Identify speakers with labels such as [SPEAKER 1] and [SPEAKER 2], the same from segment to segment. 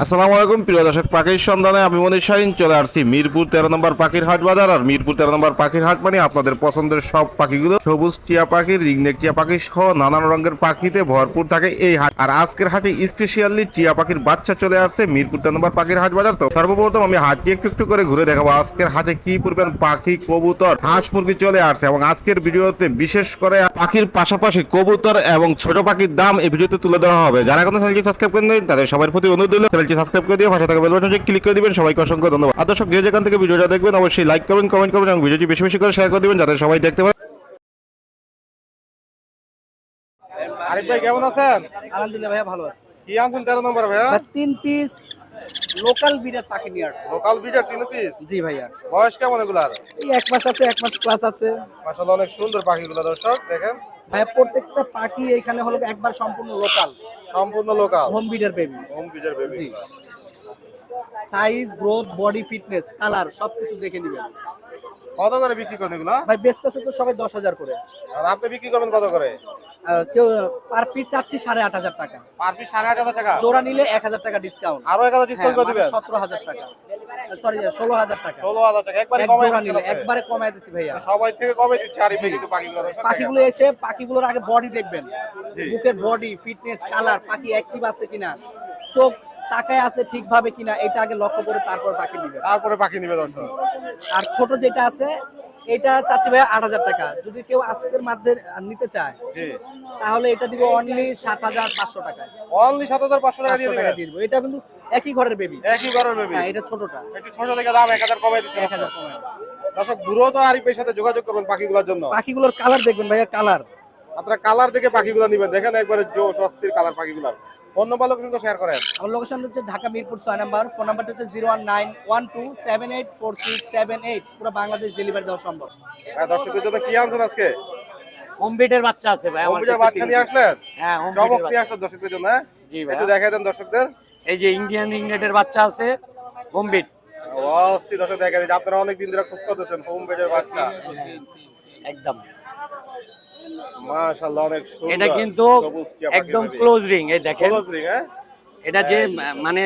[SPEAKER 1] আসসালামু আলাইকুম, প্রিয় দর্শক, পাখির সন্ধানে আমি মনির শাহিন, চলে আসছি মিরপুর তেরো নম্বর পাখির হাট বাজার। আর মিরপুর তেরো নম্বর পাখির হাট মানে আপনাদের পছন্দের সব পাখিগুলো। সবুজ টিয়া পাখি, রিংনেক টিয়া পাখি সহ নানান রঙের পাখিতে ভরপুর থাকে এই হাট। আর আজকের হাটে স্পেশালি টিয়া পাখির বাচ্চা চলে আসছে মিরপুর তেরো নম্বর পাখির হাট বাজার। তো সর্বপ্রথম আমি হাটটি একটু একটু করে ঘুরে দেখাবো। আজকের হাটে কি পরিমাণ পাখি, কবুতর, হাঁস মুরগি চলে আসছে এবং আজকের ভিডিওতে বিশেষ করে পাখির পাশাপাশি কবুতর এবং ছোট পাখির দাম এই ভিডিওতে তুলে ধরা হবে। যারা চ্যানেলটি সাবস্ক্রাইব করেন তাদের সবার প্রতি অনুরোধ চ্যানেলটি সাবস্ক্রাইব করে দিয়ে পাশে থাকা বেল বাটনে ক্লিক করে দিবেন। সবাইকে অসংখ্য ধন্যবাদ। আর দর্শক যে যেখান থেকে ভিডিওটা দেখবেন অবশ্যই লাইক করবেন কমেন্ট করবেন এবং ভিডিওটি বেশি বেশি করে শেয়ার করে দিবেন যাতে সবাই দেখতে পারে। আরিফ ভাই কেমন আছেন?
[SPEAKER 2] আলহামদুলিল্লাহ ভাইয়া ভালো আছে।
[SPEAKER 1] কি আনছেন তেরো নম্বর ভাইয়া?
[SPEAKER 2] ভাই, তিন পিস লোকাল বিডার পাখি নিয়ে আসছে।
[SPEAKER 1] লোকাল বিজার তিন পিস
[SPEAKER 2] জি ভাইয়া।
[SPEAKER 1] বয়স কেমন এগুলার?
[SPEAKER 2] এই এক মাস আছে এক মাস প্লাস আছে।
[SPEAKER 1] মাসাল্লাহ অনেক সুন্দর পাখিগুলো দর্শক দেখেন।
[SPEAKER 2] ভাইয়া প্রত্যেকটা পাখি এখানে হলো একবার সম্পূর্ণ লোকাল
[SPEAKER 1] সম্পূর্ণ local
[SPEAKER 2] home breeder baby
[SPEAKER 1] home breeder baby
[SPEAKER 2] জি। Size growth body fitness colour সবকিছু দেখে নেবেন।
[SPEAKER 1] কত করে বিক্রি করেন এগুলা?
[SPEAKER 2] ভাই বেচতে আছে তো সবাই দশ হাজার করে।
[SPEAKER 1] আর আপনি বিক্রি করবেন কত করে?
[SPEAKER 2] কেউ পার পিস চাচ্ছি সাড়ে আট হাজার টাকা।
[SPEAKER 1] পার পিস সাড়ে আট হাজার টাকা?
[SPEAKER 2] জোড়া নিলে এক হাজার টাকা ডিসকাউন্ট
[SPEAKER 1] আরও এক হাজার ডিসকাউন্ট করে দিবেন?
[SPEAKER 2] সতেরো হাজার টাকা। সরি ষোলো হাজার টাকা।
[SPEAKER 1] ষোলো হাজার টাকা। একবারে
[SPEAKER 2] এক
[SPEAKER 1] কমাই
[SPEAKER 2] নিলে একবারে কমায় দিচ্ছি ভাইয়া।
[SPEAKER 1] সবাই থেকে কমে দিচ্ছে আর কিন্তু পাখিগুলো
[SPEAKER 2] পাখিগুলো এসে পাখিগুলোর আগে বডি দেখবেন। বুকের বডি ফিটনেস কালার পাখি অ্যাক্টিভ আছে কিনা? চোখ তাকায় আছে ঠিকভাবে কিনা এটা আগে লক্ষ্য করে তারপর পাখি দিবেন
[SPEAKER 1] তারপরে পাখি নিবে দর্শক।
[SPEAKER 2] আর ছোট যেটা আছে এটা চাচ্ছি ভাই আট হাজার টাকা। যদি কেউ আজকের মধ্যে নিতে চায় তাহলে এটা দিব অনলি সাত হাজার পাঁচশো টাকা
[SPEAKER 1] অনলি সাত হাজার পাঁচশো টাকা দিয়ে
[SPEAKER 2] দিব। এটা কিন্তু একই ঘরের বেবি
[SPEAKER 1] একই ঘরের বেবি
[SPEAKER 2] হ্যাঁ এটা ছোটটা।
[SPEAKER 1] একটু ছোট লেগে দাম এক হাজার কমাই দিচ্ছে
[SPEAKER 2] এক হাজার কমে আছে।
[SPEAKER 1] দর্শক দ্রুত আরিফের সাথে যোগাযোগ করবেন পাখিগুলোর জন্য।
[SPEAKER 2] পাখিগুলোর কালার দেখবেন ভাইয়া কালার
[SPEAKER 1] আপনারা কালার দেখে পাখিগুলো নিবেন। দেখেন একবারে জোশ অস্থির কালার পাখিগুলার। ফোন নম্বর লোকেশন তো শেয়ার করেন।
[SPEAKER 2] আমার লোকেশন হচ্ছে ঢাকা মিরপুর ছয় নাম্বার ফোন নাম্বারটা হচ্ছে zero one nine one two seven eight four six seven eight. পুরো বাংলাদেশ ডেলিভারি দেওয়া সম্ভব।
[SPEAKER 1] হ্যাঁ দর্শকদের জন্য কি আনছেন আজকে?
[SPEAKER 3] হোম বিটের বাচ্চা আছে ভাই
[SPEAKER 1] কম্পিউটার বাচ্চা নিয়ে আসলেন?
[SPEAKER 3] হ্যাঁ
[SPEAKER 1] চমক নিয়ে আসলেন দর্শকদের জন্য হ্যাঁ?
[SPEAKER 3] জি ভাই।
[SPEAKER 1] একটু দেখাই দেন দর্শকদের।
[SPEAKER 3] এই যে ইন্ডিয়ান রিংনেটের বাচ্চা আছে হোম বিট
[SPEAKER 1] অস্থির দর্শক দেখা যায় আপনারা অনেক দিন ধরে খোঁজ করতেছেন হোম বেডের বাচ্চা।
[SPEAKER 3] একদম।
[SPEAKER 1] মাশাআল্লাহ অনেক সুন্দর।
[SPEAKER 3] এটা কিন্তু একদম ক্লোজ রিং এই দেখেন।
[SPEAKER 1] হ্যাঁ?
[SPEAKER 3] এটা যে মানে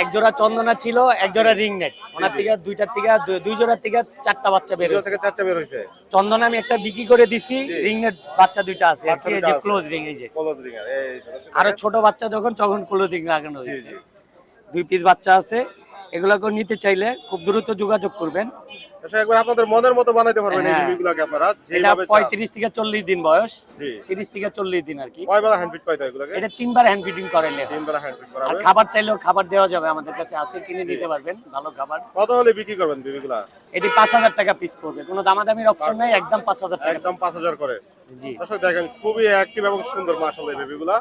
[SPEAKER 3] এক জোড়া চন্দনা ছিল এক জোড়া রিং নেট ওনার থেকে দুইটার থেকে দুই জোড়ার থেকে চারটা বাচ্চা বের
[SPEAKER 1] থেকে চারটা বের হয়েছে।
[SPEAKER 3] চন্দনা আমি একটা বিক্রি করে দিছি
[SPEAKER 1] জি।
[SPEAKER 3] রিং নেট বাচ্চা দুইটা আছে। এই যে ক্লোজ রিং এই যে।
[SPEAKER 1] এই আরও
[SPEAKER 3] ছোট বাচ্চা যখন তখন ক্লোজ রিং লাগানো হয়েছে। দুই পিস বাচ্চা আছে। এগুলোকে নিতে চাইলে খুব দ্রুত যোগাযোগ করবেন।
[SPEAKER 1] একবার আপনাদের মনের মতো বানাইতে পারবেন এই
[SPEAKER 3] হ্যাঁ।
[SPEAKER 1] আপনারা যেভাবে
[SPEAKER 3] থেকে চল্লিশ দিন বয়স।
[SPEAKER 1] জি।
[SPEAKER 3] থেকে চল্লিশ দিন আর কি।
[SPEAKER 1] কয় বেলা হ্যান্ড ফিট কয় দেয় এগুলোকে?
[SPEAKER 3] এটা তিনবার হ্যান্ড হয়। আর খাবার চাইলেও খাবার দেওয়া যাবে আমাদের কাছে আছে কিনে নিতে পারবেন ভালো খাবার।
[SPEAKER 1] কত হলে বিক্রি করবেন বেবিগুলা
[SPEAKER 3] এটি পাঁচ হাজার টাকা পিস পড়বে কোনো দামাদামির অপশন নাই একদম পাঁচ হাজার টাকা
[SPEAKER 1] একদম পাঁচ হাজার করে।
[SPEAKER 3] জি।
[SPEAKER 1] দর্শক দেখেন খুবই অ্যাক্টিভ এবং সুন্দর মাশাআল্লাহ এই বেবিগুলা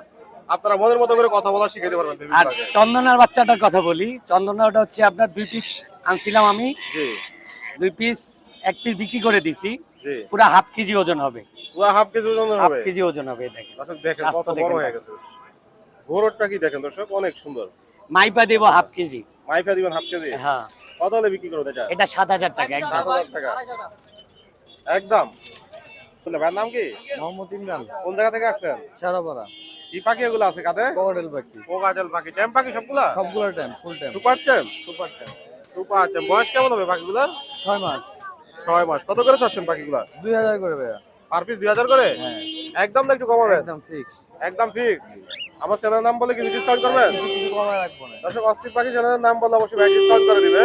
[SPEAKER 1] আপনারা মনের মতো করে কথা বলা শিখাইতে পারবেন
[SPEAKER 3] আর চন্দনার বাচ্চাটার কথা বলি। চন্দনাটা হচ্ছে আপনার দুই পিস আনছিলাম আমি।
[SPEAKER 1] জি।
[SPEAKER 3] দুই পিস এক পিস বিক্রি করে দিছি।
[SPEAKER 1] জি।
[SPEAKER 3] পুরো হাফ কেজি ওজন হবে।
[SPEAKER 1] পুরো হাফ কেজি ওজনের
[SPEAKER 3] হাফ
[SPEAKER 1] হবে?
[SPEAKER 3] কেজি ওজন হবে দেখেন।
[SPEAKER 1] দর্শক দেখেন কত বড় হয়ে গেছে। ঘোরটটা কি দেখেন দর্শক? অনেক সুন্দর।
[SPEAKER 3] মাইপা দেবো হাফ কেজি।
[SPEAKER 1] মাইফা দিবেন হাফ কেজি?
[SPEAKER 3] হ্যাঁ।
[SPEAKER 1] কত হলে বিক্রি করবে এটা?
[SPEAKER 3] এটা সাত হাজার টাকা একদম।
[SPEAKER 1] সাত হাজার টাকা। একদম। বললে ভাইয়ের নাম কি?
[SPEAKER 2] মোহাম্মদ ইমরান।
[SPEAKER 1] কোন জায়গা থেকে আসছেন?
[SPEAKER 2] সারাপাড়া
[SPEAKER 1] কি পাখি এগুলো আছে কাতে
[SPEAKER 2] ককটেল পাখি।
[SPEAKER 1] কোকাটেল পাখি। ট্যাম পাখি সবগুলা?
[SPEAKER 2] সবগুলো time full time
[SPEAKER 1] super tame
[SPEAKER 2] super time
[SPEAKER 1] super tame বয়স কেমন হবে পাখিগুলার?
[SPEAKER 2] ছয় মাস।
[SPEAKER 1] ছয় মাস। কত করে চাচ্ছেন পাখিগুলা?
[SPEAKER 2] দুই হাজার করে ভাইয়া।
[SPEAKER 1] পার পিস দুই হাজার করে?
[SPEAKER 2] হ্যাঁ।
[SPEAKER 1] একদম একটু কমাবেন?
[SPEAKER 2] একদম ফিক্সড
[SPEAKER 1] একদম ফিক্স আমার চ্যানেলের নাম বলে কিছু ডিসকাউন্ট করবেন?
[SPEAKER 2] কিছু কমায় রাখব না।
[SPEAKER 1] দর্শক অস্থির পাখি চ্যানেলের নাম বলে অবশ্যই ব্যাগ ডিসকাউন্ট করে দিবে।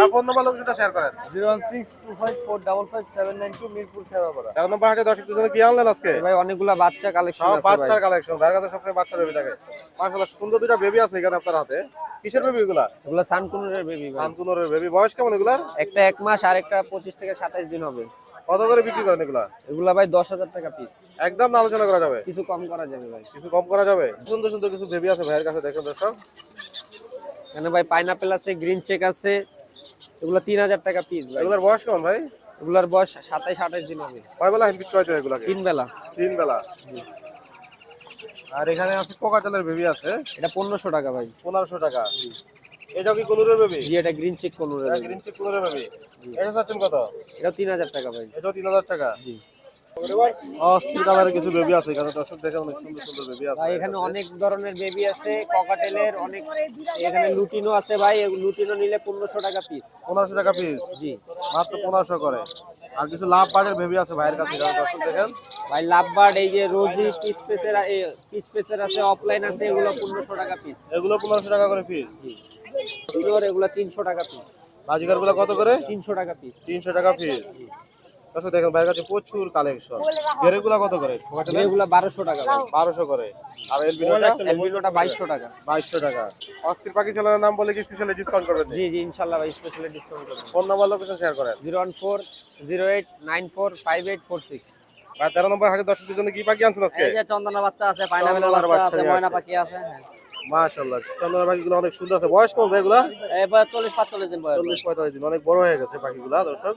[SPEAKER 1] আর ফোন নাম্বার লোকেশনটা শেয়ার করেন।
[SPEAKER 2] Zero one six two five four double five seven nine two Mirpur Shewrapara
[SPEAKER 1] তেরো নম্বর হাটে দর্শকদের জন্য কি আনলেন আজকে?
[SPEAKER 2] ভাই অনেকগুলা বাচ্চা কালেকশন আছে ভাই।
[SPEAKER 1] বাচ্চার কালেকশন ভাইয়ের কাছে সবসময় বাচ্চা বেবি থাকে। মাশাআল্লাহ সুন্দর দুটা বেবি আছে এখানে আপনার হাতে। কিসের বেবি এগুলা?
[SPEAKER 2] এগুলা সানকুনুরের বেবি ভাই।
[SPEAKER 1] শান্তনুরের বেবি বয়স কেমন এগুলা
[SPEAKER 2] একটা এক মাস আর একটা পঁচিশ থেকে সাতাশ দিন হবে।
[SPEAKER 1] কত করে বিক্রি করেন এগুলা?
[SPEAKER 2] এগুলা ভাই দশ হাজার টাকা পিস
[SPEAKER 1] একদম আলোচনা করা যাবে?
[SPEAKER 2] কিছু কম করা যাবে ভাই।
[SPEAKER 1] কিছু কম করা যাবে? সুন্দর সুন্দর কিছু বেবি আছে ভাইয়ের কাছে দেখেন দর্শক।
[SPEAKER 2] এখানে ভাই পাইনাপেল আছে গ্রিন চেক আছে। এগুলা তিন হাজার টাকা পিস
[SPEAKER 1] এগুলার বয়স কেমন ভাই?
[SPEAKER 2] এগুলার বয়স সাতাইশ আঠাশ দিন হবে।
[SPEAKER 1] কয় বেলা হ্যান্ড করাইতে এগুলাকে?
[SPEAKER 2] তিন বেলা।
[SPEAKER 1] তিন বেলা আর এখানে আছে কোকাটেলের বেবি আছে।
[SPEAKER 2] এটা পনেরোশো টাকা ভাই।
[SPEAKER 1] পনেরোশো টাকা। এটাও কি কোনুরের বেবি?
[SPEAKER 2] জি এটা গ্রিন চেক পনেরো
[SPEAKER 1] গ্রিন চিক কোনুরের বেবি। এটা চাচ্ছেন কত?
[SPEAKER 2] এটা তিন হাজার টাকা ভাই।
[SPEAKER 1] তিন হাজার টাকা?
[SPEAKER 2] জি।
[SPEAKER 1] কালারের কিছু বেবি আছে এখানে দর্শক দেখে অনেক সুন্দর সুন্দর বেবি আছে।
[SPEAKER 3] ভাই এখানে অনেক ধরনের বেবি আছে ককাটেলের অনেক এখানে লুটিনো আছে ভাই লুটিনো নিলে পনেরোশো টাকা পিস
[SPEAKER 1] পনেরোশো টাকা পিস
[SPEAKER 3] জি।
[SPEAKER 1] মাত্র পনেরোশো করে। আর কিছু লাভ বাজার বেবি আছে ভাইয়ের কাছে দর্শক দেখেন।
[SPEAKER 3] ভাই লাভবার্ড এই যে রোজি পিস পেসের পিস পেসের আছে অফলাইন আছে এগুলো পনেরোশো টাকা পিস
[SPEAKER 1] এগুলো পনেরোশো টাকা করে পিস
[SPEAKER 3] জি। এগুলো তিনশো টাকা পিস
[SPEAKER 1] বাজিকারগুলো কত করে?
[SPEAKER 3] তিনশো টাকা পিস
[SPEAKER 1] তিনশো টাকা পিস দেখেন ভাইয়ের কাছে প্রচুর কালেকশন কত করে?
[SPEAKER 3] বারোশো টাকা
[SPEAKER 1] বারোশো করে। আর এলবিনোটা?
[SPEAKER 3] এলবিনোটা বাইশশো টাকা।
[SPEAKER 1] বাইশশো টাকা। অস্থির পাখি নাম বলে কি স্পেশালি ডিসকাউন্ট করবেন?
[SPEAKER 3] জি জি ইনশাল্লাহ ভাই স্পেশালি ডিসকাউন্ট করবেন।
[SPEAKER 1] ফোন নাম্বার লোকেশন শেয়ার করেন।
[SPEAKER 3] Zero one four zero eight nine four five eight four six.
[SPEAKER 1] ভাই তেরো নম্বর হাটে দর্শকদের জন্য কি পাখি আনছেন আজকে?
[SPEAKER 3] এই যে চন্দনা বাচ্চা আছে বাচ্চা
[SPEAKER 1] বাচ্চা
[SPEAKER 3] আছে ময়না পাখি আছে হ্যাঁ।
[SPEAKER 1] মাশাল্লাহ চন্দনা পাখিগুলো অনেক সুন্দর আছে। বয়স কম এগুলা?
[SPEAKER 3] এবার চল্লিশ পাঁচচল্লিশ দিন বয়স।
[SPEAKER 1] চল্লিশ পঁয়তাল্লিশ দিন অনেক বড় হয়ে গেছে পাখিগুলা দর্শক।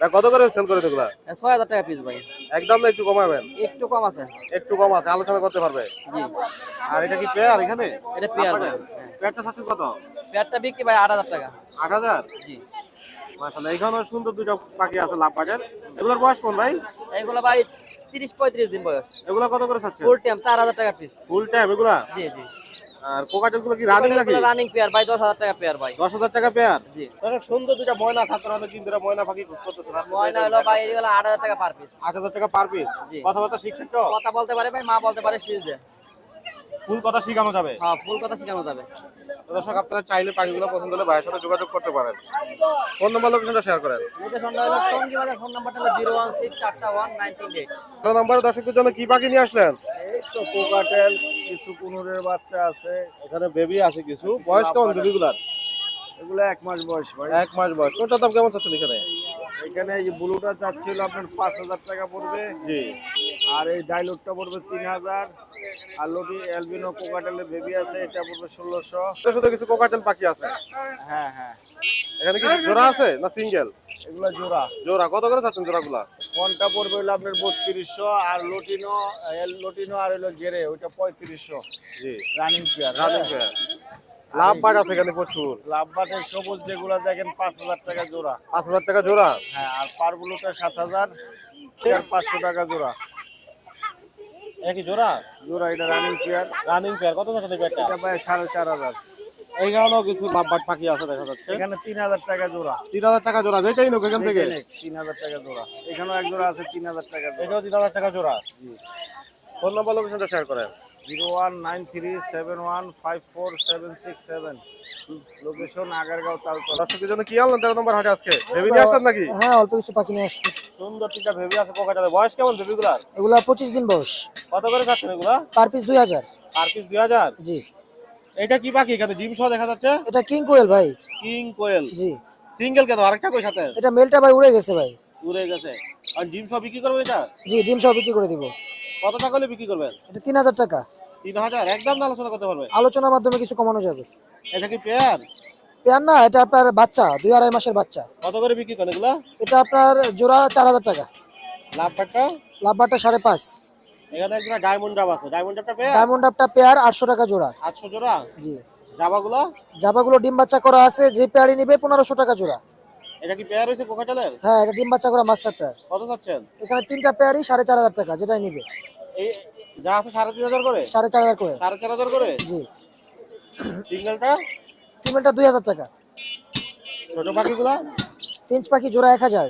[SPEAKER 1] ভাই কত করে সেল করে এগুলা?
[SPEAKER 3] এ, ছয় হাজার টাকা পিস ভাই।
[SPEAKER 1] একদম না একটু কমাবেন?
[SPEAKER 3] একটু কম আছে।
[SPEAKER 1] একটু কম আছে আলোচনা করতে পারবে?
[SPEAKER 3] জি।
[SPEAKER 1] আর এটা কি পেয়ার এখানে?
[SPEAKER 3] এটা পেয়ার।
[SPEAKER 1] পেয়ারটা চাচ্ছেন কত?
[SPEAKER 3] পেয়ারটা বিক্রি ভাই আট হাজার টাকা।
[SPEAKER 1] আট হাজার?
[SPEAKER 3] জি।
[SPEAKER 1] মাশাল্লাহ এখানেও সুন্দর দুটো পাখি আছে লাভ বাজার এগুলোর বয়স কোন ভাই?
[SPEAKER 3] এইগুলো ভাই তিরিশ পঁয়ত্রিশ দিন বয়স।
[SPEAKER 1] এগুলো কত করে চাচ্ছেন?
[SPEAKER 3] ফুল টাইম চার হাজার টাকা পিস
[SPEAKER 1] ফুল টাইম এগুলা?
[SPEAKER 3] জি জি।
[SPEAKER 1] আর কোকাটেলগুলো কি রানিং নাকি?
[SPEAKER 3] রানিং পেয়ার ভাই দশ হাজার টাকা পেয়ার ভাই।
[SPEAKER 1] দশ হাজার টাকা পেয়ার
[SPEAKER 3] জি।
[SPEAKER 1] অনেক সুন্দর দুটা ময়না ময়না পাখি খোঁজ করতেছে
[SPEAKER 3] ময়না হলো ভাই এগুলো আট হাজার টাকা পার পিস
[SPEAKER 1] আট হাজার টাকা পার পিস
[SPEAKER 3] জি।
[SPEAKER 1] কথাবার্তা শিখছেন তো?
[SPEAKER 3] কথা বলতে পারে ভাই মা বলতে পারে শিখবে
[SPEAKER 1] ফুল কথা শিখানো যাবে?
[SPEAKER 3] হ্যাঁ ফুল কথা শেখানো যাবে।
[SPEAKER 1] দর্শক আপনারা চাইলে পাখিগুলো পছন্দ হলে ভাইয়ের সাথে যোগাযোগ করতে পারেন। ফোন নাম্বার লোকেশনটা শেয়ার করেন।
[SPEAKER 3] লোকেশনটা হলো টঙ্গি বাজার ফোন নাম্বারটা হলো
[SPEAKER 1] ফোন নাম্বারে দর্শকদের জন্য কি পাখি নিয়ে আসলেন?
[SPEAKER 4] এই তো কোকাটেল কিছু কুনুরের বাচ্চা আছে।
[SPEAKER 1] এখানে বেবি আছে কিছু। বয়স কেমন বেবিগুলার
[SPEAKER 4] এগুলো এক মাস বয়স ভাই।
[SPEAKER 1] এক মাস বয়স। কোনটার দাম কেমন চাচ্ছেন এখানে?
[SPEAKER 4] এখানে এই ব্লুটা চাচ্ছিল আপনার পাঁচ হাজার টাকা পড়বে।
[SPEAKER 1] জি।
[SPEAKER 4] আর এই ডাইলুটটা পড়বে তিন হাজার আর লোটি অ্যালবিনো কোকাটেলের বেবি আছে এটা পড়বে ষোলোশো।
[SPEAKER 1] শুধু কিছু কোকাটেল পাখি আছে?
[SPEAKER 4] হ্যাঁ হ্যাঁ।
[SPEAKER 1] এখানে কি জোড়া আছে না সিঙ্গেল?
[SPEAKER 4] এগুলো জোড়া।
[SPEAKER 1] জোড়া। কত করে চাচ্ছেন জোড়াগুলা?
[SPEAKER 4] ফোনটা পড়বে হলো আপনার বত্রিশশো আর লোটিনো লোটিনো আর হলো গেরে ওইটা পঁয়ত্রিশশো।
[SPEAKER 1] জি।
[SPEAKER 4] Running pair
[SPEAKER 1] running pair lovebird আছে এখানে প্রচুর।
[SPEAKER 4] লাভবাটের সবুজ যেগুলো দেখেন পাঁচ হাজার টাকা জোড়া।
[SPEAKER 1] পাঁচ হাজার টাকা জোড়া?
[SPEAKER 4] হ্যাঁ আর পারগুলোটা সাত হাজার পাঁচশো টাকা জোড়া।
[SPEAKER 1] এটা কি জোড়া?
[SPEAKER 4] জোড়া এটা রানিং পেয়ার
[SPEAKER 1] রানিং পেয়ার কত টাকা দেবে একটা
[SPEAKER 4] এটা প্রায় সাড়ে চার হাজার।
[SPEAKER 1] এইখানেও কিছু পাখি আছে দেখা যাচ্ছে।
[SPEAKER 4] এখানে তিন হাজার টাকা জোড়া।
[SPEAKER 1] তিন হাজার টাকা জোড়া যেটাই নোক এখান থেকে।
[SPEAKER 4] তিন হাজার টাকা জোড়া। এখানেও এক জোড়া আছে তিন হাজার টাকা জোড়া।
[SPEAKER 1] এটাও তিন হাজার টাকা জোড়া? ফোন নাম্বার লোকেশনটা শেয়ার করেন।
[SPEAKER 4] Zero one nine three seven one five four seven six seven. Location Agargaon Taltala.
[SPEAKER 1] দর্শকদের জন্য কি আনলেন? তেরো নম্বর হাটে আজকে। ভেবি নিয়ে আসলেন নাকি?
[SPEAKER 5] হ্যাঁ অল্প কিছু পাখি নিয়ে আসছি।
[SPEAKER 1] সুন্দর তিনটা আছে পোকাটাতে বয়স কেমন
[SPEAKER 5] এগুলা পঁচিশ দিন বয়স।
[SPEAKER 1] কত করে এগুলা?
[SPEAKER 5] পার পিস দুই হাজার।
[SPEAKER 1] আর পিস দুই হাজার?
[SPEAKER 5] জি।
[SPEAKER 1] এটা কি পাখি? এখানে ডিম সহ দেখা যাচ্ছে?
[SPEAKER 5] এটা কিং কোয়েল ভাই।
[SPEAKER 1] কিং কোয়েল।
[SPEAKER 5] জি।
[SPEAKER 1] সিঙ্গেল কেন? আরেকটা কই সাথে?
[SPEAKER 5] এটা মেলটা ভাই উড়ে গেছে ভাই।
[SPEAKER 1] উড়ে গেছে। আর ডিম সহ বিক্রি করবে এটা?
[SPEAKER 5] জি ডিম সহ বিক্রি করে দিব।
[SPEAKER 1] কত টাকা হলে বিক্রি করবেন?
[SPEAKER 5] এটা তিন হাজার টাকা।
[SPEAKER 1] তিন হাজার? একদম আলোচনা করতে পারবে?
[SPEAKER 5] আলোচনার মাধ্যমে কিছু কমানো যাবে।
[SPEAKER 1] এটা কি পেয়ার
[SPEAKER 5] পেয়ার না এটা আপনার বাচ্চা দুই আড়াই মাসের বাচ্চা।
[SPEAKER 1] কত করে বিক্রি করেন এগুলা?
[SPEAKER 5] এটা আপনার জোড়া চার হাজার টাকা।
[SPEAKER 1] লাভ টাকা
[SPEAKER 5] লাভবারটা সাড়ে পাঁচ।
[SPEAKER 1] এখানে একটা ডায়মন্ড ডাব আছে। ডায়মন্ড ডাবটা পেয়ার?
[SPEAKER 5] ডায়মন্ড আপটা পেয়ার আটশো টাকা জোড়া।
[SPEAKER 1] আটশো জোড়া?
[SPEAKER 5] জি।
[SPEAKER 1] জাবাগুলো?
[SPEAKER 5] জাবাগুলো ডিম বাচ্চা করা আছে যে পেয়ারই নিবে পনেরোশো টাকা জোড়া।
[SPEAKER 1] এটা কি পেয়ার হয়েছে কোকাটেলের?
[SPEAKER 5] হ্যাঁ এটা ডিম বাচ্চা করা মাস্টার পেয়ার
[SPEAKER 1] কত চাচ্ছেন?
[SPEAKER 5] এখানে তিনটা পেয়ারই সাড়ে চার হাজার টাকা যেটাই নিবে।
[SPEAKER 1] যা আছে সাড়ে তিন হাজার করে?
[SPEAKER 5] সাড়ে চার হাজার করে।
[SPEAKER 1] সাড়ে চার হাজার করে?
[SPEAKER 5] জি।
[SPEAKER 1] সিঙ্গেলটা
[SPEAKER 5] ফিমেলটা দুই হাজার টাকা।
[SPEAKER 1] ছোট পাখিগুলা?
[SPEAKER 5] ফিঞ্চ পাখি জোড়া এক হাজার।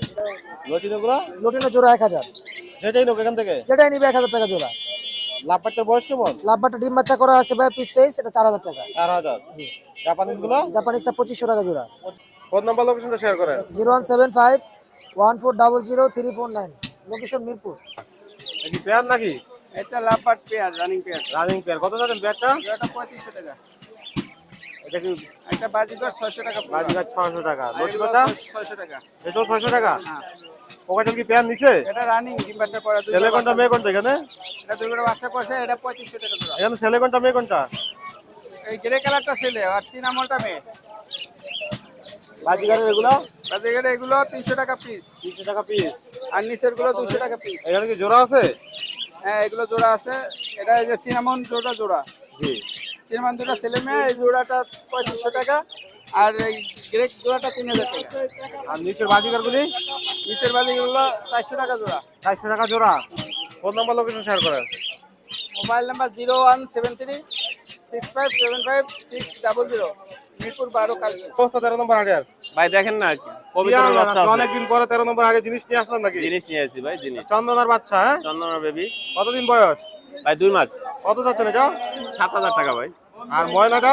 [SPEAKER 1] লটিনোগুলা?
[SPEAKER 5] লোটিনো জোড়া এক হাজার।
[SPEAKER 1] যেটাই নোক এখান থেকে?
[SPEAKER 5] যেটাই নিবে এক হাজার টাকা জোড়া।
[SPEAKER 1] লাভ পাটটার বয়স কেমন?
[SPEAKER 5] লাভবারটা ডিম বাচ্চা করা আছে ভাই পিস পেস এটা চার হাজার টাকা।
[SPEAKER 1] চার হাজার।
[SPEAKER 5] জি। জাপানিজটা পঁচিশশো টাকা জোড়া।
[SPEAKER 1] ফোন নাম্বার লোকেশনটা শেয়ার করেন।
[SPEAKER 5] Zero one seven five one four double zero three four nine. Location Mirpur.
[SPEAKER 1] Pair নাকি?
[SPEAKER 4] এটা lovebird pair running pair.
[SPEAKER 1] Running pair. কত যাচ্ছেন পেয়ারটা?
[SPEAKER 4] এটা পঁয়ত্রিশশো টাকা।
[SPEAKER 1] এটা কি
[SPEAKER 4] একটা বাজিগর ছয়শো টাকা
[SPEAKER 1] বাজিঘাট ছয়শো টাকা। লটিনোটা
[SPEAKER 4] ছয়শো টাকা।
[SPEAKER 1] এটাও ছয়শো টাকা? পোকাটেল কি পেয়ার নিছে?
[SPEAKER 4] এটা রানিং বাচ্চা করা
[SPEAKER 1] ছেলে কোনটা মেয়ে কোনটা এখানে?
[SPEAKER 4] এটা দুটো বাচ্চা করছে এটা পঁয়ত্রিশশো টাকা জোড়া।
[SPEAKER 1] এখানে ছেলে কোনটা মেয়ে কোনটা?
[SPEAKER 4] এই গ্রে কালারটা ছেলে আর চিনামলটা মেয়ে।
[SPEAKER 1] বাজিঘাটের এগুলো?
[SPEAKER 4] বাজিগর এগুলো তিনশো টাকা পিস
[SPEAKER 1] তিনশো টাকা পিস
[SPEAKER 4] আর নিচেরগুলো দুশো টাকা পিস
[SPEAKER 1] এখানে কি জোড়া আছে?
[SPEAKER 4] হ্যাঁ এগুলো জোড়া আছে। এটা এই যে সিনামন জোড়া জোড়া।
[SPEAKER 1] জি।
[SPEAKER 4] সিনামন দুটা ছেলে মেয়ে এই জোড়াটা পঁয়ত্রিশশো টাকা
[SPEAKER 2] আর এই গ্রেক জোড়াটা তিন হাজার টাকা।
[SPEAKER 1] আর নিচের বাজিকার গুলি
[SPEAKER 2] নিচের বাজিগুলো চারশো টাকা জোড়া।
[SPEAKER 1] চারশো টাকা জোড়া। ফোন নাম্বার লোকেশন শেয়ার করেন।
[SPEAKER 2] Mobile number zero one seven three six five seven five six double zero. Mirpur বারো কালকে
[SPEAKER 1] তেরো নম্বর হাটের।
[SPEAKER 6] ভাই দেখেন না
[SPEAKER 1] অনেকদিন পরে তেরো নম্বর হাটে জিনিস নিয়ে আসলেন নাকি?
[SPEAKER 6] জিনিস নিয়ে আসছি ভাই জিনিস।
[SPEAKER 1] চন্দনার বাচ্চা হ্যাঁ?
[SPEAKER 6] বেবি
[SPEAKER 1] কতদিন বয়স?
[SPEAKER 6] ভাই দুই মাস।
[SPEAKER 1] কত যাচ্ছেন এটা?
[SPEAKER 6] সাত হাজার টাকা ভাই।
[SPEAKER 1] আর ময়নাটা?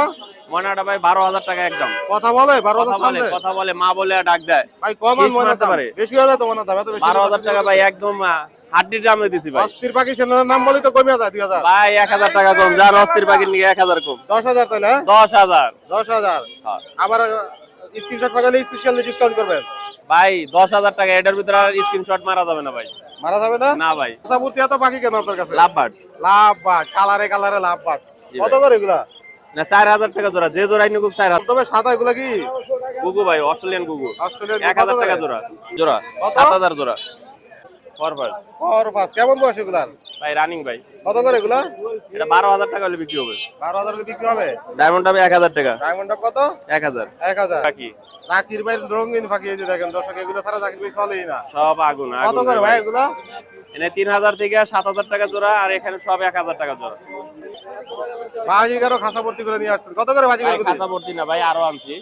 [SPEAKER 6] ময়নাটা ভাই বারো হাজার টাকা একদম।
[SPEAKER 1] কথা বলে বারো হাজার
[SPEAKER 6] বলে কথা বলে মা বলে ডাক দেয়।
[SPEAKER 1] ভাই কমান
[SPEAKER 6] পিস
[SPEAKER 1] ময়নার
[SPEAKER 6] পারে।
[SPEAKER 1] বেশি হয়ে তো ময়নার দাম
[SPEAKER 6] বারো হাজার টাকা ভাই একদম হাড্ডির দামে দিছি ভাই।
[SPEAKER 1] অস্থির পাখি নাম বলি তো কমে যায় দুই হাজার।
[SPEAKER 6] ভাই এক হাজার টাকা কম যার অস্থির পাখির নিয়ে এক হাজার কম।
[SPEAKER 1] দশ হাজার তাহলে হ্যাঁ?
[SPEAKER 6] দশ হাজার।
[SPEAKER 1] দশ হাজার।
[SPEAKER 6] হ্যাঁ।
[SPEAKER 1] আবার স্ক্রিনশট পাঠালে স্পেশালি ডিসকাউন্ট করবেন
[SPEAKER 6] ভাই দশ হাজার টাকা এটার ভিতরে আর স্ক্রিনশট মারা যাবে না ভাই।
[SPEAKER 1] মারা যাবে না?
[SPEAKER 6] না ভাই।
[SPEAKER 1] এত পাখি কেন আপনার কাছে?
[SPEAKER 6] লাভ বাট
[SPEAKER 1] লাভ বাট কালারে কালারে লাভ বাট কত করে এগুলা?
[SPEAKER 6] না চার হাজার টাকা জোড়া যে জোড়াই নিকুক চার হাজার।
[SPEAKER 1] তবে সাদা এগুলা কি?
[SPEAKER 6] গুগু ভাই অস্ট্রেলিয়ান গুগু। এক হাজার টাকা জোড়া জোড়া সাত হাজার জোড়া। পরপর
[SPEAKER 1] ফর কেমন বয়স এগুলার?
[SPEAKER 6] ভাই রানিং ভাই।
[SPEAKER 1] কত করে এগুলা?
[SPEAKER 6] এটা বারো হাজার টাকা হলে বিক্রি হবে।
[SPEAKER 1] বারো হাজার বিক্রি হবে?
[SPEAKER 6] ডায়মন্ড হবে এক হাজার টাকা।
[SPEAKER 1] ডায়মন্ড কত?
[SPEAKER 6] এক হাজার।
[SPEAKER 1] এক হাজার।
[SPEAKER 6] বাকি
[SPEAKER 1] জাকির ভাই রঙিন ফাঁকি এই যে দেখেন দর্শক এগুলো ছাড়া জাকির ভাই চলেই না।
[SPEAKER 6] সব আগুন
[SPEAKER 1] কত করে ভাই এগুলা?
[SPEAKER 6] এনে তিন হাজার থেকে সাত হাজার টাকা জোড়া আর এখানে সব এক হাজার টাকা জোড়া।
[SPEAKER 1] বাজিগারও খাসা ভর্তি করে নিয়ে আসছেন। কত করে বাজিগার
[SPEAKER 6] খাতা ভর্তি না ভাই আরও আনছি।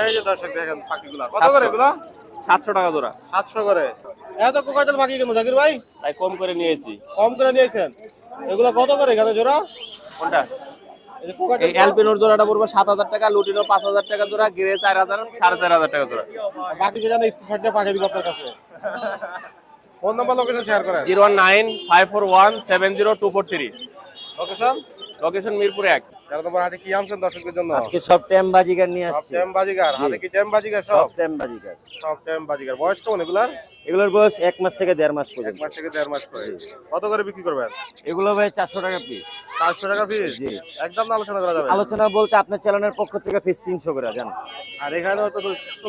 [SPEAKER 1] এই যে দর্শক দেখেন পাখিগুলা। কত করে এগুলা?
[SPEAKER 6] সাতশো টাকা জোড়া।
[SPEAKER 1] সাতশো করে। এত কোকাটেল পাখি কেন জাকির ভাই?
[SPEAKER 6] তাই কম করে নিয়েছি।
[SPEAKER 1] কম করে নিয়েছেন? এগুলা কত করে এখানে জোড়া?
[SPEAKER 6] কোনটা?
[SPEAKER 1] এই যে কোকাটেল
[SPEAKER 6] এই অ্যালপিনোর জোড়াটা পড়বে সাত হাজার টাকা লুটিনো পাঁচ হাজার টাকা জোড়া গিরে চার হাজার সাড়ে চার হাজার টাকা জোড়া।
[SPEAKER 1] বাকি যে জানে স্ক্রিনশট দিয়ে পাঠিয়ে দিব আপনার কাছে। ফোন নাম্বার লোকেশন শেয়ার করেন।
[SPEAKER 6] Zero nine five four one seven zero two four three.
[SPEAKER 1] Location
[SPEAKER 6] location Mirpur এক।
[SPEAKER 1] তেরো নম্বর হাটে কি আনছেন দর্শকদের জন্য?
[SPEAKER 7] আজকে সব টেম বাজিগার নিয়ে
[SPEAKER 1] সব টেম বাজিগার। হাতে কি টেম বাজিগার সব
[SPEAKER 7] সব? টাইম বাজিগার।
[SPEAKER 1] সব টেম বাজিগার। বয়স কেমন এগুলার?
[SPEAKER 7] এগুলোর বয়স এক মাস থেকে দেড় মাস পর্যন্ত।
[SPEAKER 1] মাস থেকে দেড় মাস করে কত করে বিক্রি করবেন?
[SPEAKER 7] এগুলো ভাই চারশো টাকা পিস
[SPEAKER 1] চারশো টাকা পিস
[SPEAKER 7] জি।
[SPEAKER 1] একদম আলোচনা করা যাবে
[SPEAKER 7] আলোচনা বলতে আপনার চ্যানেলের পক্ষ থেকে পিস তিনশো করে জান।
[SPEAKER 1] আর এখানেও তো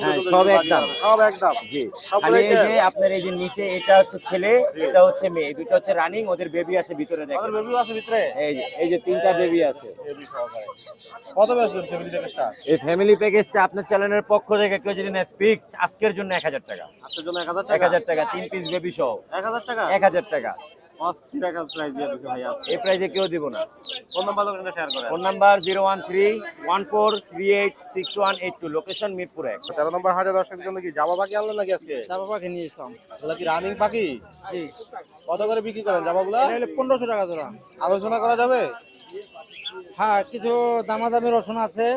[SPEAKER 7] হ্যাঁ, সব একদম।
[SPEAKER 1] সব একদম।
[SPEAKER 7] জি। খালি এই যে আপনার এই যে নিচে এটা হচ্ছে ছেলে এটা হচ্ছে মেয়ে। দুটো হচ্ছে রানিং ওদের বেবি আছে ভিতরে দেখেন।
[SPEAKER 1] বেবি আছে ভিতরে?
[SPEAKER 7] এই যে এই যে তিনটা বেবি আছে।
[SPEAKER 1] কত বেচবেন ফ্যামিলি প্যাকেজটা
[SPEAKER 7] এই ফ্যামিলি প্যাকেজটা আপনার চ্যানেলের পক্ষ থেকে কেউ যদি নেয় ফিক্সড আজকের জন্য এক হাজার টাকা।
[SPEAKER 1] আপনার জন্য এক হাজার
[SPEAKER 7] এক
[SPEAKER 1] টাকা?
[SPEAKER 7] হাজার টাকা তিন পিস বেবি সহ
[SPEAKER 1] এক হাজার টাকা?
[SPEAKER 7] এক হাজার টাকা।
[SPEAKER 1] অস্থির টাকা প্রাইস দিয়ে দিচ্ছে ভাই আজকে
[SPEAKER 7] এই প্রাইজে কেউ দিব না।
[SPEAKER 1] ফোন নাম্বার লোকেশনটা শেয়ার করেন।
[SPEAKER 7] Phone number zero one three one four three eight six one eight two location Mirpur এক।
[SPEAKER 1] তেরো নম্বর হাজার দর্শকের জন্য কি জামা পাখি আনলেন নাকি আজকে?
[SPEAKER 2] চাপা পাখি নিয়ে ইসলাম
[SPEAKER 1] ওগুলা কি রানিং পাখি?
[SPEAKER 2] জি।
[SPEAKER 1] কত করে বিক্রি করেন জামাগুলা
[SPEAKER 2] পনেরোশো টাকা জোড়া।
[SPEAKER 1] আলোচনা করা যাবে?
[SPEAKER 2] হ্যাঁ কিছু দামাদামি রসুন আছে।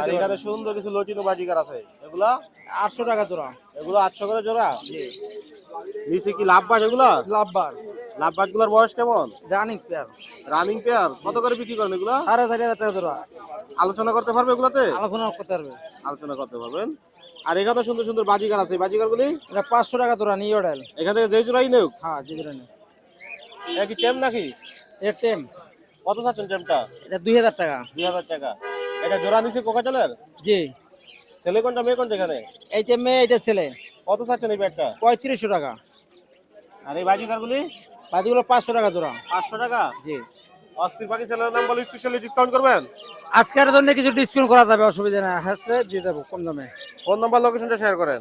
[SPEAKER 1] আর এখানে সুন্দর কিছু লটিনো বাজিকার আছে। এগুলা?
[SPEAKER 2] আটশো টাকা জোড়া।
[SPEAKER 1] এগুলো আটশো করে জোড়া? নিচে কি লাভ বাস এগুলা?
[SPEAKER 2] লাভবার
[SPEAKER 1] লাভ বাস বয়স কেমন?
[SPEAKER 2] রানিং পেয়ার
[SPEAKER 1] রানিং পেয়ার কত করে বিক্রি করেন এগুলা?
[SPEAKER 2] সাড়ে চারি হাজার টাকা জোড়া।
[SPEAKER 1] আলোচনা করতে পারবে এগুলাতে?
[SPEAKER 2] আলোচনা করতে পারবে।
[SPEAKER 1] আলোচনা করতে পারবেন। আর এখানে সুন্দর সুন্দর বাজিকার আছে। বাজিকার গুলি
[SPEAKER 2] এটা পাঁচশো টাকা জোড়া নিয়ে অর্ডার
[SPEAKER 1] এখান থেকে যে জোড়াই নেই
[SPEAKER 2] হ্যাঁ জি জোড়া নেই
[SPEAKER 1] এটা কি টেম নাকি?
[SPEAKER 2] এটা টেম।
[SPEAKER 1] কত চাচ্ছেন টেমটা?
[SPEAKER 2] এটা দুই হাজার টাকা।
[SPEAKER 1] দুই হাজার টাকা। এটা জোড়া নিচে কোকা চালের
[SPEAKER 2] জি।
[SPEAKER 1] ছেলে কোনটা মেয়ে কোনটা এখানে?
[SPEAKER 2] এইটা মেয়ে এইটা ছেলে।
[SPEAKER 1] কত চাচ্ছেন এই ব্যাগটা?
[SPEAKER 2] পঁয়ত্রিশশো টাকা।
[SPEAKER 1] আর এই বাজিকার গুলি
[SPEAKER 2] বাকিগুলো পাঁচশো টাকা জোড়া।
[SPEAKER 1] পাঁচশো টাকা?
[SPEAKER 2] জি।
[SPEAKER 1] অস্থির ছেলের দাম বলে স্পেশালি ডিসকাউন্ট করবেন?
[SPEAKER 2] আজকের জন্য কিছু ডিসকাউন্ট করা যাবে অসুবিধা হাসলে দিয়ে দেবো কম দামে।
[SPEAKER 1] ফোন নাম্বার লোকেশনটা শেয়ার করেন।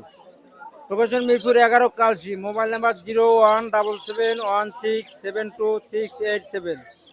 [SPEAKER 2] লোকেশন মিরপুর এগারো Kalshi mobile number zero one double seven one six seven two six eight seven.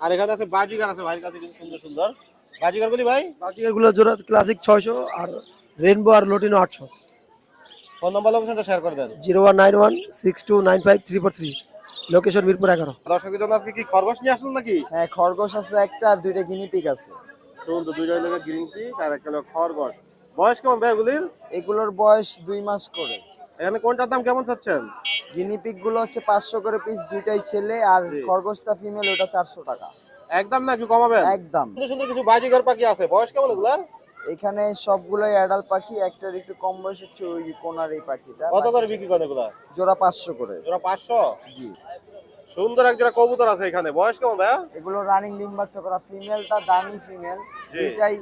[SPEAKER 1] আর এখানে আছে বাজিগার আছে ভাইয়ের কাছে কিছু সুন্দর সুন্দর। বাজিগার বলি ভাই?
[SPEAKER 5] বাজিকারগুলো জোড়া ক্লাসিক ছয়শো আর রেনবো আর লোটিনো আটশো।
[SPEAKER 1] ফোন নাম্বার লোকেশনটা শেয়ার করে দেন।
[SPEAKER 5] Zero one nine one six two nine five three four three. Location Mirpur এগারো।
[SPEAKER 1] দর্শকের জন্য আজকে কি খরগোশ নিয়ে আসলেন নাকি?
[SPEAKER 8] হ্যাঁ খরগোশ আছে একটা আর দুইটা গিনি পিক আছে।
[SPEAKER 1] সুন্দর দুইটা লোকের গ্রিন পিক আর একটা হলো খরগোশ। বয়স কেমন ভাই এগুলির
[SPEAKER 8] এগুলোর বয়স দুই মাস করে।
[SPEAKER 1] এখানে কোনটার দাম কেমন চাচ্ছেন?
[SPEAKER 8] গিনি পিকগুলো হচ্ছে পাঁচশো করে পিস দুইটাই ছেলে আর খরগোশটা ফিমেল ওটা চারশো টাকা।
[SPEAKER 1] একদম না একটু কমাবেন?
[SPEAKER 8] একদম।
[SPEAKER 1] সুন্দর সুন্দর কিছু বাজিগার পাখি আছে। বয়স কেমন এগুলার?
[SPEAKER 8] এখানে সবগুলোই অ্যাডাল পাখি একটার একটু কম বয়স হচ্ছে ওই কোনার এই পাখিটা।
[SPEAKER 1] কত করে বিক্রি করেন এগুলা?
[SPEAKER 8] জোড়া পাঁচশো করে।
[SPEAKER 1] ওরা পাঁচশো?
[SPEAKER 8] জি।
[SPEAKER 1] সুন্দর এক জোড়া কবুতর আছে এখানে। বয়স কেমন ভাইয়া?
[SPEAKER 8] এগুলো রানিং ডিম বাচ্চা করা ফিমেলটা দামি ফিমেল
[SPEAKER 1] জি।
[SPEAKER 8] এটাই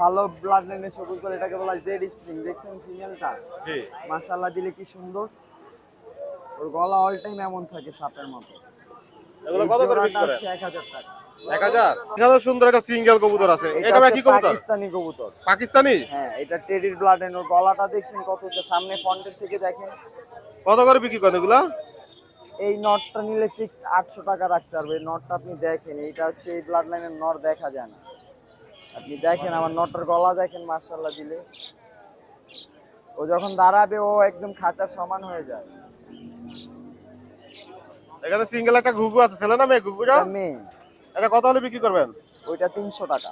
[SPEAKER 8] ভালো ব্লাড লাইনের সবুজ করে এটাকে বলা হয় জেড স্প্রিং দেখছেন ফিমেলটা
[SPEAKER 1] জি।
[SPEAKER 8] মাশাআল্লাহ দিলে কি সুন্দর। ওর গলা অল টাইম এমন থাকে সাপের মতো।
[SPEAKER 1] এগুলো কত করে বিক্রি
[SPEAKER 8] টাকা।
[SPEAKER 1] সুন্দর একটা সিঙ্গেল কবুতর আছে।
[SPEAKER 8] এটা
[SPEAKER 1] এটা ভাই
[SPEAKER 8] হচ্ছে
[SPEAKER 1] কি কবুতর?
[SPEAKER 8] পাকিস্তানি কবুতর।
[SPEAKER 1] পাকিস্তানি?
[SPEAKER 8] হ্যাঁ এটা টেডির ব্লাড এন্ড ওর গলাটা দেখছেন কত সামনে ফন্টের থেকে দেখেন।
[SPEAKER 1] কত করে বিক্রি করেন এগুলা?
[SPEAKER 8] এই নটটা নিলে ফিক্সড আটশো টাকা রাখতে পারবে। নটটা আপনি দেখেন এইটা হচ্ছে এই ব্লাড লাইনের নট দেখা যায় না। আপনি দেখেন আমার নটর গলা দেখেন মার্শাল্লাহ দিলে। ও যখন দাঁড়াবে ও একদম খাঁচার সমান হয়ে যায়।
[SPEAKER 1] এখানে সিঙ্গেল একটা ঘুঘু আছে ছেলে না মেয়ে ঘুঘুটা?
[SPEAKER 8] মেয়ে।
[SPEAKER 1] এটা কত হলে বিক্রি করবেন?
[SPEAKER 8] ওইটা তিনশো টাকা।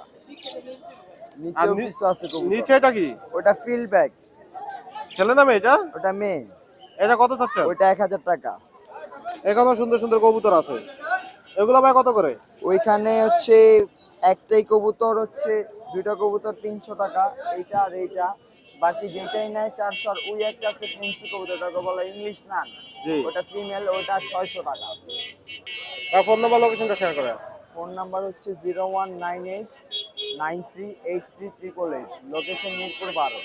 [SPEAKER 8] নিচেও
[SPEAKER 1] নি-
[SPEAKER 8] কিছু আছে।
[SPEAKER 1] নিচে এটা কি?
[SPEAKER 8] ওটা ফিল ব্যাগ
[SPEAKER 1] ছেলে না মেয়ে এটা?
[SPEAKER 8] ওটা মেয়ে।
[SPEAKER 1] এটা কত
[SPEAKER 8] ওইটা এক হাজার টাকা।
[SPEAKER 1] সুন্দর সুন্দর কবুতর আছে। এগুলো ভাই কত করে?
[SPEAKER 8] ওইখানে হচ্ছে একটাই কবুতর হচ্ছে দুইটা কবুতর তিনশো টাকা। এইটা আর এইটা। বাকি যেটাই নেয় চারশো আর ওই একটা আছে ফেন্সি কবুতর ওটাকে বলা ইংলিশ নান ওটা ফিমেল ওটা ছয়শো টাকা।
[SPEAKER 1] তার ফোন নাম্বার লোকেশনটা শেয়ার করে
[SPEAKER 8] ফোন নাম্বার হচ্ছে zero one nine eight nine three eight three three eight location Mirpur বারো।